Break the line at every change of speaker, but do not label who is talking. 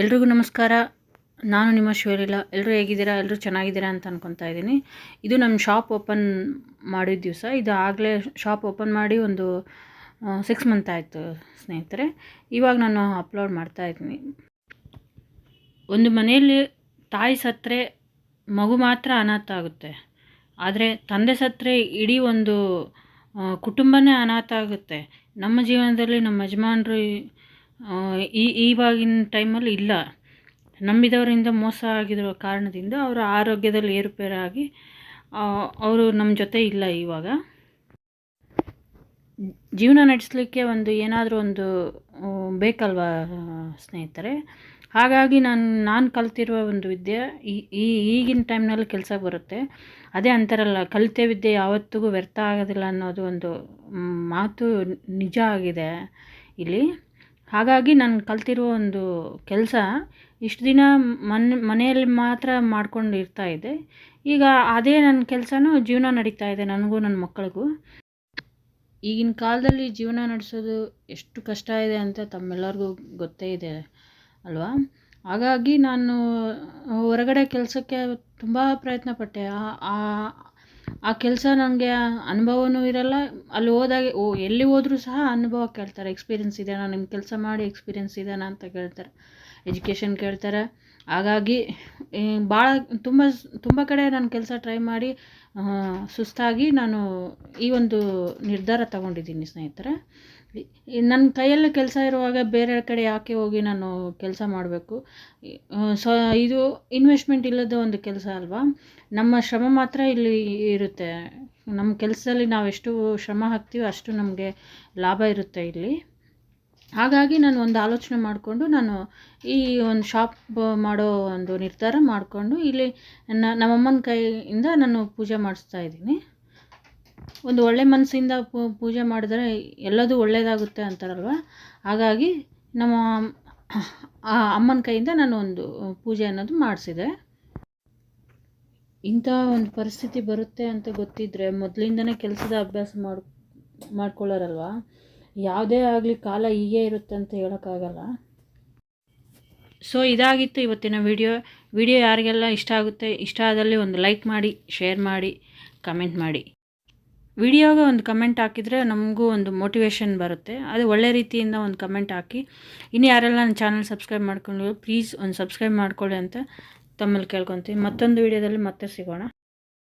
ಎಲ್ರಿಗೂ ನಮಸ್ಕಾರ. ನಾನು ನಿಮ್ಮ ಶಿವಲೀಲ ಎಲ್ಲರೂ ಹೇಗಿದ್ದೀರಾ? ಎಲ್ಲರೂ ಚೆನ್ನಾಗಿದ್ದೀರಾ ಅಂತ ಅನ್ಕೊತಾ ಇದ್ದೀನಿ. ಇದು ನಮ್ಮ ಶಾಪ್ ಓಪನ್ ಮಾಡಿದ ದಿವಸ. ಇದು ಆಗಲೇ ಶಾಪ್ ಓಪನ್ ಮಾಡಿ ಒಂದು ಸಿಕ್ಸ್ ಮಂತ್ ಆಯಿತು ಸ್ನೇಹಿತರೆ. ಇವಾಗ ನಾನು ಅಪ್ಲೋಡ್ ಮಾಡ್ತಾ ಇದ್ದೀನಿ. ಒಂದು ಮನೆಯಲ್ಲಿ ತಾಯಿ ಸತ್ತರೆ ಮಗು ಮಾತ್ರ ಅನಾಥ ಆಗುತ್ತೆ. ಆದರೆ ತಂದೆ ಸತ್ತರೆ ಇಡೀ ಒಂದು ಕುಟುಂಬನೇ ಅನಾಥ ಆಗುತ್ತೆ. ನಮ್ಮ ಜೀವನದಲ್ಲಿ ನಮ್ಮ ಯಜಮಾನ್ರು ಈ ಇವಾಗಿನ ಟೈಮಲ್ಲಿ ಇಲ್ಲ. ನಂಬಿದವರಿಂದ ಮೋಸ ಆಗಿರೋ ಕಾರಣದಿಂದ ಅವರ ಆರೋಗ್ಯದಲ್ಲಿ ಏರುಪೇರಾಗಿ ಅವರು ನಮ್ಮ ಜೊತೆ ಇಲ್ಲ ಇವಾಗ. ಜೀವನ ನಡೆಸಲಿಕ್ಕೆ ಒಂದು ಏನಾದರೂ ಒಂದು ಬೇಕಲ್ವಾ ಸ್ನೇಹಿತರೆ? ಹಾಗಾಗಿ ನಾನು ನಾನು ಕಲ್ತಿರುವ ಒಂದು ವಿದ್ಯೆ ಈ- ಈಗಿನ ಟೈಮ್ನಲ್ಲಿ ಕೆಲಸ ಬರುತ್ತೆ. ಅದೇ ಅಂತಾರಲ್ಲ, ಕಲಿತೆ ವಿದ್ಯೆ ಯಾವತ್ತಿಗೂ ವ್ಯರ್ಥ ಆಗೋದಿಲ್ಲ ಅನ್ನೋದು ಒಂದು ಮಾತು ನಿಜ ಆಗಿದೆ ಇಲ್ಲಿ. ಹಾಗಾಗಿ ನಾನು ಕಲ್ತಿರೋ ಒಂದು ಕೆಲಸ ಇಷ್ಟು ದಿನ ಮನೆ, ಮನೆಯಲ್ಲಿ ಮಾತ್ರ ಮಾಡ್ಕೊಂಡು ಇರ್ತಾ ಇದ್ದೆ. ಈಗ ಅದೇ ನನ್ನ ಕೆಲಸನೂ ಜೀವನ ನಡೀತಾ ಇದೆ ನನಗೂ ನನ್ನ ಮಕ್ಕಳಿಗೂ. ಈಗಿನ ಕಾಲದಲ್ಲಿ ಜೀವನ ನಡೆಸೋದು ಎಷ್ಟು ಕಷ್ಟ ಇದೆ ಅಂತ ತಮ್ಮೆಲ್ಲರಿಗೂ ಗೊತ್ತೇ ಇದೆ ಅಲ್ವಾ? ಹಾಗಾಗಿ ನಾನು ಹೊರಗಡೆ ಕೆಲಸಕ್ಕೆ ತುಂಬ ಪ್ರಯತ್ನ ಪಟ್ಟೆ. ಆ- ಕೆಲಸ ನನಗೆ ಅನುಭವನೂ ಇರಲ್ಲ. ಅಲ್ಲಿ ಹೋದಾಗ, ಓ, ಎಲ್ಲಿ ಹೋದರೂ ಸಹ ಅನುಭವ ಕೇಳ್ತಾರೆ. ಎಕ್ಸ್ಪೀರಿಯನ್ಸ್ ಇದೆಯಾ? ನಿಮ್ಮ ಕೆಲಸ ಮಾಡಿ ಎಕ್ಸ್ಪೀರಿಯನ್ಸ್ ಇದೆಯಾ? ಅಂತ ಕೇಳ್ತಾರೆ. ಎಜುಕೇಷನ್ ಕೇಳ್ತಾರೆ. ಹಾಗಾಗಿ ಭಾಳ ತುಂಬ ತುಂಬ ಕಡೆ ನಾನು ಕೆಲಸ ಟ್ರೈ ಮಾಡಿ ಸುಸ್ತಾಗಿ ನಾನು ಈ ಒಂದು ನಿರ್ಧಾರ ತಗೊಂಡಿದ್ದೀನಿ ಸ್ನೇಹಿತರೆ. ನನ್ನ ಕೈಯಲ್ಲಿ ಕೆಲಸ ಇರುವಾಗ ಬೇರೆ ಕಡೆ ಯಾಕೆ ಹೋಗಿ ನಾನು ಕೆಲಸ ಮಾಡಬೇಕು? ಸೊ, ಇದು ಇನ್ವೆಸ್ಟ್ಮೆಂಟ್ ಇಲ್ಲದ ಒಂದು ಕೆಲಸ ಅಲ್ವಾ? ನಮ್ಮ ಶ್ರಮ ಮಾತ್ರ ಇಲ್ಲಿ ಇರುತ್ತೆ. ನಮ್ಮ ಕೆಲಸದಲ್ಲಿ ನಾವು ಎಷ್ಟು ಶ್ರಮ ಹಾಕ್ತೀವಿ ಅಷ್ಟು ನಮಗೆ ಲಾಭ ಇರುತ್ತೆ ಇಲ್ಲಿ. ಹಾಗಾಗಿ ನಾನು ಒಂದು ಆಲೋಚನೆ ಮಾಡಿಕೊಂಡು ನಾನು ಈ ಒಂದು ಶಾಪ್ ಮಾಡೋ ಒಂದು ನಿರ್ಧಾರ ಮಾಡಿಕೊಂಡು ಇಲ್ಲಿ ನನ್ನ ನಮ್ಮಮ್ಮನ ಕೈಯಿಂದ ನಾನು ಪೂಜೆ ಮಾಡಿಸ್ತಾ ಇದ್ದೀನಿ. ಒಂದು ಒಳ್ಳೆ ಮನಸ್ಸಿಂದ ಪೂಜೆ ಮಾಡಿದ್ರೆ ಎಲ್ಲದೂ ಒಳ್ಳೆಯದಾಗುತ್ತೆ ಅಂತಾರಲ್ವ? ಹಾಗಾಗಿ ನಮ್ಮ ಅಮ್ಮನ ಕೈಯಿಂದ ನಾನು ಒಂದು ಪೂಜೆ ಅನ್ನೋದು ಮಾಡಿಸಿದೆ. ಇಂಥ ಒಂದು ಪರಿಸ್ಥಿತಿ ಬರುತ್ತೆ ಅಂತ ಗೊತ್ತಿದ್ದರೆ ಮೊದಲಿಂದನೇ ಕೆಲಸದ ಅಭ್ಯಾಸ ಮಾಡಿ, ಮಾಡ್ಕೊಳ್ಳೋರಲ್ವ? ಯಾವುದೇ ಆಗಲಿ ಕಾಲ ಹೀಗೆ ಇರುತ್ತೆ ಅಂತ ಹೇಳೋಕ್ಕಾಗಲ್ಲ. ಸೊ ಇದಾಗಿತ್ತು ಇವತ್ತಿನ ವಿಡಿಯೋ ವಿಡಿಯೋ ಯಾರಿಗೆಲ್ಲ ಇಷ್ಟ ಆಗುತ್ತೆ, ಇಷ್ಟ ಆದಲ್ಲಿ ಒಂದು ಲೈಕ್ ಮಾಡಿ ಶೇರ್ ಮಾಡಿ ಕಮೆಂಟ್ ಮಾಡಿ. ವಿಡಿಯೋಗೆ ಒಂದು ಕಮೆಂಟ್ ಹಾಕಿದರೆ ನಮಗೂ ಒಂದು ಮೋಟಿವೇಶನ್ ಬರುತ್ತೆ. ಅದು ಒಳ್ಳೆ ರೀತಿಯಿಂದ ಒಂದು ಕಮೆಂಟ್ ಹಾಕಿ. ಇನ್ನು ಯಾರೆಲ್ಲ ನನ್ನ ಚಾನಲ್ ಸಬ್ಸ್ಕ್ರೈಬ್ ಮಾಡ್ಕೊಂಡು ಪ್ಲೀಸ್ ಒಂದು ಸಬ್ಸ್ಕ್ರೈಬ್ ಮಾಡ್ಕೊಳ್ಳಿ ಅಂತ ತಮ್ಮಲ್ಲಿ ಕೇಳ್ಕೊತೀವಿ ಮತ್ತೊಂದು ವಿಡಿಯೋದಲ್ಲಿ ಮತ್ತೆ ಸಿಗೋಣ.